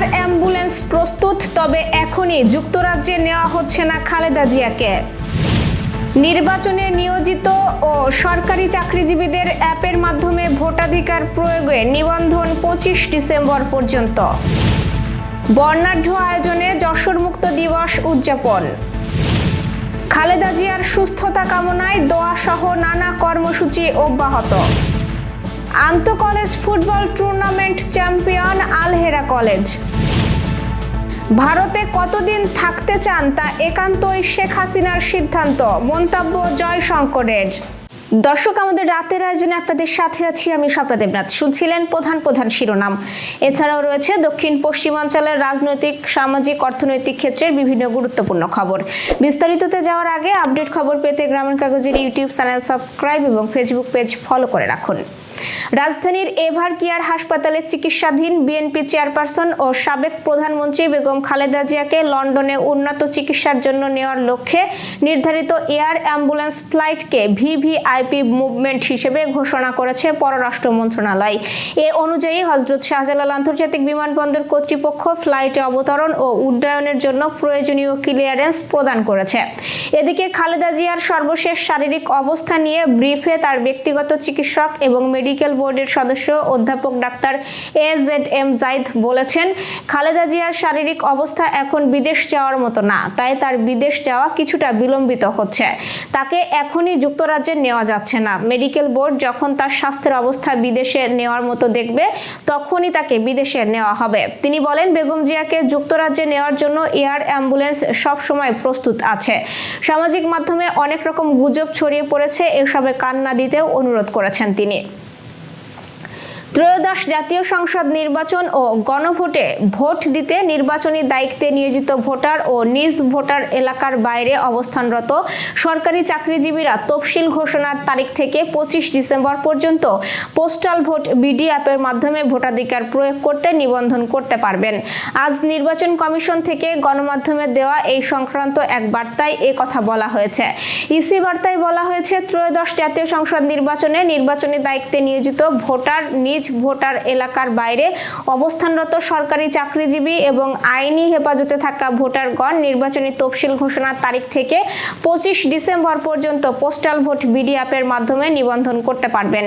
Air ambulance প্রস্তুত, তবে এখনই যুক্তরাজ্যে নেওয়া হচ্ছে না খালেদা জিয়াকে। নির্বাচনে নিয়োজিত ও সরকারি চাকরিজীবীদের অ্যাপের মাধ্যমে ভোটাধিকার প্রয়োগে নিবন্ধন পঁচিশ ডিসেম্বর পর্যন্ত। বর্ণাঢ্য আয়োজনে যশোর মুক্ত দিবস উদযাপন। খালেদা জিয়ার সুস্থতা কামনায় দোয়া সহ নানা কর্মসূচি অব্যাহত। আন্ত college football tournament champion Alhera college. ভারতে কতদিন থাকতে চান তা একান্তই শেখ হাসিনার সিদ্ধান্ত? মন্তব্য জয়শঙ্করের। দর্শক, আমাদের রাতের আয়োজনে আপনাদের সাথে আছি আমি স্বপ্না দেবনাথ। শুনছিলেন প্রধান প্রধান শিরোনাম। এছাড়াও রয়েছে দক্ষিণ পশ্চিমাঞ্চলের রাজনৈতিক, সামাজিক, অর্থনৈতিক ক্ষেত্রের বিভিন্ন গুরুত্বপূর্ণ খবর। বিস্তারিততে যাওয়ার আগে আপডেট খবর পেতে গ্রামীণ কাগজের ইউটিউব চ্যানেল সাবস্ক্রাইব এবং ফেসবুক পেজ ফলো করে রাখুন। রাজধানীর এভার কেয়ার হাসপাতালে চিকিৎসাধীন বিএনপি চেয়ারপারসন ও সাবেক প্রধানমন্ত্রী বেগম খালেদা জিয়াকে লন্ডনে উন্নত চিকিৎসার জন্য নেওয়ার লক্ষ্যে নির্ধারিত এয়ার অ্যাম্বুলেন্স ফ্লাইটকে ভিভিআইপি মুভমেন্ট হিসেবে ঘোষণা করেছে পররাষ্ট্র মন্ত্রণালয়। এ অনুযায়ী হজরত শাহজালাল আন্তর্জাতিক বিমানবন্দর কর্তৃপক্ষ ফ্লাইটে অবতরণ ও উড্ডয়নের জন্য প্রয়োজনীয় ক্লিয়ারেন্স প্রদান করেছে। এদিকে খালেদা জিয়ার সর্বশেষ শারীরিক অবস্থা নিয়ে ব্রিফে তার ব্যক্তিগত চিকিৎসক এবং মেডিকেল বোর্ডের সদস্য অধ্যাপক doctor A Z M Zaid বলেছেন, খালেদা জিয়ার শারীরিক অবস্থা এখন বিদেশ যাওয়ার মতো না, তাই তার বিদেশ যাওয়া কিছুটা বিলম্বিত হচ্ছে। তাকে এখনই যুক্তরাজ্যে নেওয়া যাচ্ছে না। মেডিকেল বোর্ড যখন তার স্বাস্থ্যের অবস্থা বিদেশে নেওয়ার মতো দেখবে, তখনই তাকে বিদেশে নেওয়া হবে। তিনি বলেন, বেগম জিয়াকে যুক্তরাজ্যে নেওয়ার জন্য এয়ার অ্যাম্বুলেন্স সব সময় প্রস্তুত আছে। সামাজিক মাধ্যমে অনেক রকম গুজব ছড়িয়ে পড়েছে, এসবে কান্না দিতেও অনুরোধ করেছেন তিনি। ত্রয়োদশ জাতীয় সংসদ নির্বাচন ও গণভোটে ভোট দিতে নির্বাচনী দায়িত্বে নিয়োজিত ভোটার ও নিজ ভোটার এলাকার বাইরে অবস্থানরত সরকারি চাকরিজীবীরা তফসিল ঘোষণার তারিখ থেকে পঁচিশ ডিসেম্বর পর্যন্ত পোস্টাল ভোট বিডি অ্যাপের মাধ্যমে ভোটাধিকার প্রয়োগ করতে নিবন্ধন করতে পারবেন। আজ নির্বাচন কমিশন থেকে গণমাধ্যমে দেওয়া এই সংক্রান্ত এক বার্তায় এ কথা বলা হয়েছে। ইসি বার্তায় বলা হয়েছে, ত্রয়োদশ জাতীয় সংসদ নির্বাচনে নির্বাচনী দায়িত্বে নিয়োজিত ভোটার নিজ ভোটার এলাকার বাইরে অবস্থানরত সরকারি চাকরিজীবী এবং আইনি হেফাজতে থাকা ভোটারগণ নির্বাচনী তফসিল ঘোষণার তারিখ থেকে পঁচিশ ডিসেম্বর পর্যন্ত পোস্টাল ভোট বিডি অ্যাপের মাধ্যমে নিবন্ধন করতে পারবেন।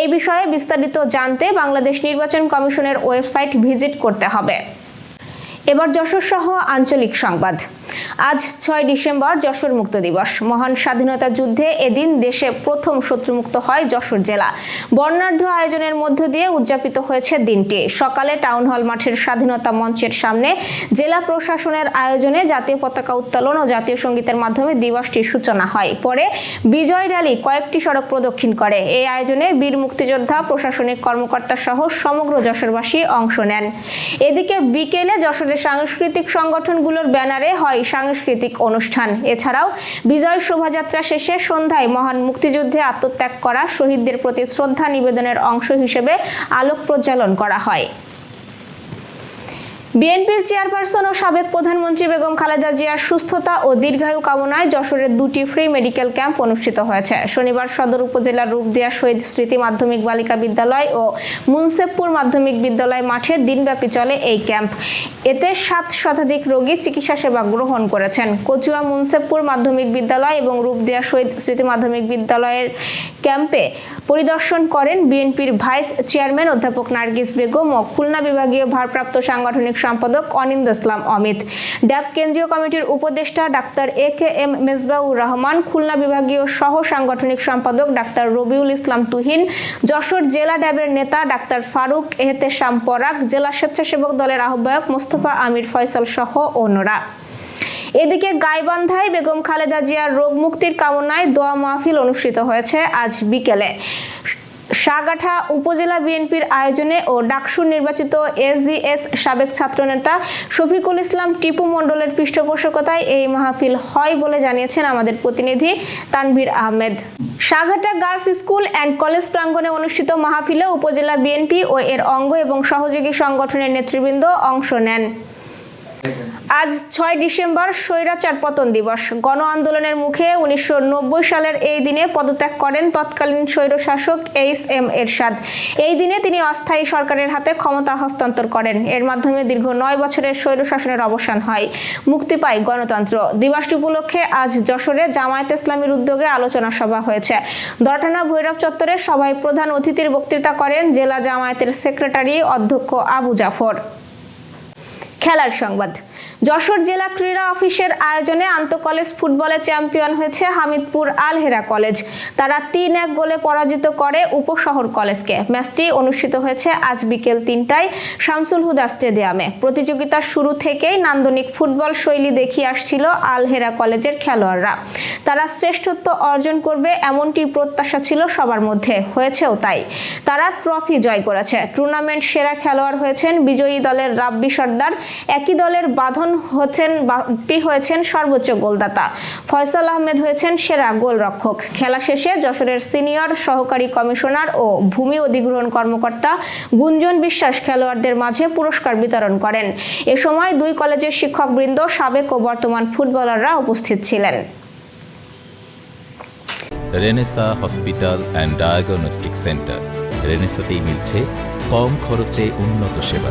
এই বিষয়ে বিস্তারিত জানতে বাংলাদেশ নির্বাচন কমিশনের ওয়েবসাইট ভিজিট করতে হবে। এবার যশোর সহ আঞ্চলিক সংবাদ। আজ ছয় ডিসেম্বর যশোর মুক্ত দিবস। মহান স্বাধীনতা যুদ্ধে এদিন দেশে প্রথম শত্রুমুক্ত হয় যশোর জেলা। বর্ণাঢ্য আয়োজনের মধ্য দিয়ে উদযাপিত হয়েছে দিনটি। সকালে টাউন হল মাঠের স্বাধীনতা মঞ্চের সামনে জেলা প্রশাসনের আয়োজনে জাতীয় পতাকা উত্তোলন ও জাতীয় সঙ্গীতের মাধ্যমে দিবসটির সূচনা হয়। পরে বিজয় র্যালি কয়েকটি সড়ক প্রদক্ষিণ করে। এই আয়োজনে বীর মুক্তিযোদ্ধা, প্রশাসনিক কর্মকর্তা সহ সমগ্র যশোরবাসী অংশ নেন। এদিকে বিকেলে যশোরের সাংস্কৃতিক সংগঠনগুলোর ব্যানারে হয় সাংস্কৃতিক অনুষ্ঠান। এছাড়াও বিজয় শোভাযাত্রা শেষে সন্ধ্যায় মহান মুক্তিযুদ্ধে আত্মত্যাগ করা শহীদদের প্রতি শ্রদ্ধা নিবেদনের অংশ হিসেবে আলোক প্রজ্বালন করা হয়। বিএনপির চেয়ারপারসন ও সাবেক প্রধানমন্ত্রী বেগম খালেদা জিয়ার সুস্থতা ও দীর্ঘায়ু কামনায় যশোরের দুটি ফ্রি মেডিকেল ক্যাম্প অনুষ্ঠিত হয়েছে। শনিবার সদর উপজেলার রূপদিয়া শহীদ স্মৃতি মাধ্যমিক বালিকা বিদ্যালয় ও মুনসেবপুর মাধ্যমিক বিদ্যালয় মাঠে দিনব্যাপী চলে এই ক্যাম্প। এতে সাত শতাধিক রোগী চিকিৎসা সেবা গ্রহণ করেছেন। কচুয়া মুনসেবপুর মাধ্যমিক বিদ্যালয় এবং রূপদিয়া শহীদ স্মৃতি মাধ্যমিক বিদ্যালয়ের ক্যাম্পে পরিদর্শন করেন বিএনপির ভাইস চেয়ারম্যান অধ্যাপক নার্গিস বেগম ও খুলনা বিভাগীয় ভারপ্রাপ্ত সাংগঠনিক সম্পাদক অনিন্দ ইসলাম অমিত। ড্যাব কেন্দ্রীয় কমিটির উপদেষ্টা doctor A K M Mezbaur Rahman, Khulna বিভাগীয় সহ সাংগঠনিক সম্পাদক ডাক্তার রবিউল ইসলাম তুহিন, যশোর জেলা ড্যাবের নেতা ডাক্তার ফারুক এহতেশাম পরাগ, জেলা স্বেচ্ছাসেবক দলের আহ্বায়ক মোস্তফা আমির ফয়সল সহ অন্যরা। এদিকে গাইবান্ধায় বেগম খালেদা জিয়ার রোগ মুক্তির কামনায় দোয়া মাহফিল অনুষ্ঠিত হয়েছে আজ বিকেলে। সাগাঠা উপজেলা বিএনপির আয়োজনে ও ডাকসুর নির্বাচিত এসজিএস সাবেক ছাত্রনেতা শফিকুল ইসলাম টিপু মণ্ডলের পৃষ্ঠপোষকতায় এই মাহফিল হয় বলে জানিয়েছেন আমাদের প্রতিনিধি Tanvir Ahmed. Sagatha girls school and college প্রাঙ্গণে অনুষ্ঠিত মাহফিলে উপজেলা বিএনপি ও এর অঙ্গ এবং সহযোগী সংগঠনের নেতৃবৃন্দ অংশ নেন। আজ ছয় ডিসেম্বর স্বৈরাচার পতন দিবস। গণ আন্দোলনের মুখে উনিশশো নব্বই সালের এই দিনে পদত্যাগ করেন তৎকালীন স্বৈরশাসক এইচ এম এরশাদ। এই দিনে তিনি অস্থায়ী সরকারের হাতে ক্ষমতা হস্তান্তর করেন। এর মাধ্যমে দীর্ঘ নয় বছরের স্বৈরশাসনের অবসান হয়। মুক্তি পায় গণতন্ত্র। দিবসটি উপলক্ষে আজ যশোরে জামায়াত ইসলামীর উদ্যোগে আলোচনা সভা হয়েছে। দটানা ভৈরব চত্বরে সভায় প্রধান অতিথির বক্তৃতা করেন জেলা জামায়াতের সেক্রেটারি অধ্যক্ষ আবু জাফর। খেলার সংবাদ। যশোর জেলা ক্রীড়া অফিসের আয়োজনে আন্তঃকলেজ ফুটবলে চ্যাম্পিয়ন হয়েছে হামিদপুর আলহেরা কলেজ। তারা তিন এক গোলে পরাজিত করে উপশহর কলেজকে। ম্যাচটি অনুষ্ঠিত হয়েছে আজ বিকেল তিনটায় শামসুল হুদা স্টেডিয়ামে। প্রতিযোগিতার শুরু থেকেই নান্দনিক ফুটবল শৈলী দেখিয়ে আসছিল আলহেরা কলেজের খেলোয়াড়রা। তারা শ্রেষ্ঠত্ব অর্জন করবে এমনটি প্রত্যাশা ছিল সবার মধ্যে। হয়েছেও তাই। তারা ট্রফি জয় করেছে। টুর্নামেন্ট সেরা খেলোয়াড় হয়েছেন বিজয়ী দলের রাব্বি সর্দার। একই দলের বাঁধন হচ্ছেন বাপ্পি হয়েছেন? সর্বোচ্চ গোলদাতা। ফয়সাল আহমেদ হয়েছেন সেরা গোলরক্ষক। খেলা শেষে যশোরের সিনিয়র সহকারী কমিশনার ও ভূমি অধিগ্রহণ কর্মকর্তা গুঞ্জন বিশ্বাস খেলোয়াড়দের মাঝে পুরস্কার বিতরণ করেন। এ সময় দুই কলেজের শিক্ষকবৃন্দ, সাবেক ও বর্তমান ফুটবলাররা উপস্থিত ছিলেন। Renessa hospital and diagnostic centre. রেনেসাতেই মিলছে কম খরচে উন্নত সেবা।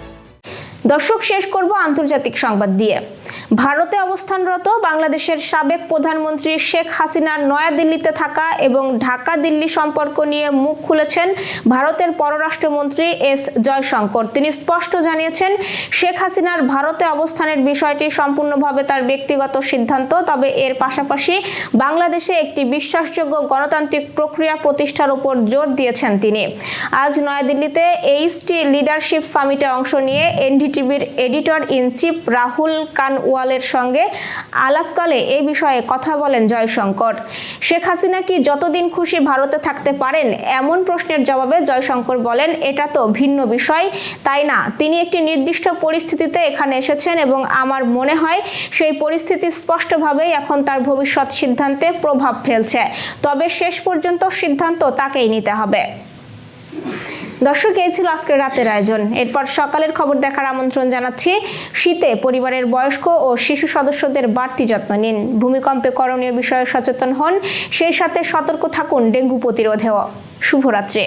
দর্শক, শেষ করব আন্তর্জাতিক সংবাদ দিয়ে। ভারতে অবস্থানরত বাংলাদেশের সাবেক প্রধানমন্ত্রী শেখ হাসিনার নয়াদিল্লিতে থাকা এবং ঢাকা দিল্লি সম্পর্ক নিয়ে মুখ খুলেছেন ভারতের পররাষ্ট্রমন্ত্রী এস জয়শঙ্কর। তিনি স্পষ্ট জানিয়েছেন, শেখ হাসিনার ভারতে অবস্থানের বিষয়টি সম্পূর্ণভাবে তার ব্যক্তিগত সিদ্ধান্ত, তবে এর পাশাপাশি বাংলাদেশে একটি বিশ্বাসযোগ্য গণতান্ত্রিক প্রক্রিয়া প্রতিষ্ঠার উপর জোর দিয়েছেন তিনি। আজ নয়াদিল্লিতে এইচটি লিডারশিপ সামিটে অংশ নিয়ে এনডিটিভির এডিটর ইন চিফ রাহুল কানওয়ালের সঙ্গে আলাপকালে এ বিষয়ে কথা বলেন জয়শঙ্কর। শেখ হাসিনা কি যতদিন খুশি ভারতে থাকতে পারেন? এমন প্রশ্নের জবাবে জয়শঙ্কর বলেন, এটা তো ভিন্ন বিষয়। তাই না? তিনি একটি নির্দিষ্ট পরিস্থিতিতে এখানে এসেছেন এবং আমার মনে হয় সেই পরিস্থিতি স্পষ্টভাবেই এখন তার ভবিষ্যৎ সিদ্ধান্তে প্রভাব ফেলছে। তবে শেষ পর্যন্ত সিদ্ধান্ত তাকেই নিতে হবে। দর্শক, এই ছিল আজকের রাতের আয়োজন। এরপর সকালের খবর দেখার আমন্ত্রণ জানাচ্ছি। শীতে পরিবারের বয়স্ক ও শিশু সদস্যদের বাড়তি যত্ন নিন। ভূমিকম্পে করণীয় বিষয়ে সচেতন হন। সেই সাথে সতর্ক থাকুন ডেঙ্গু প্রতিরোধেও। শুভরাত্রি।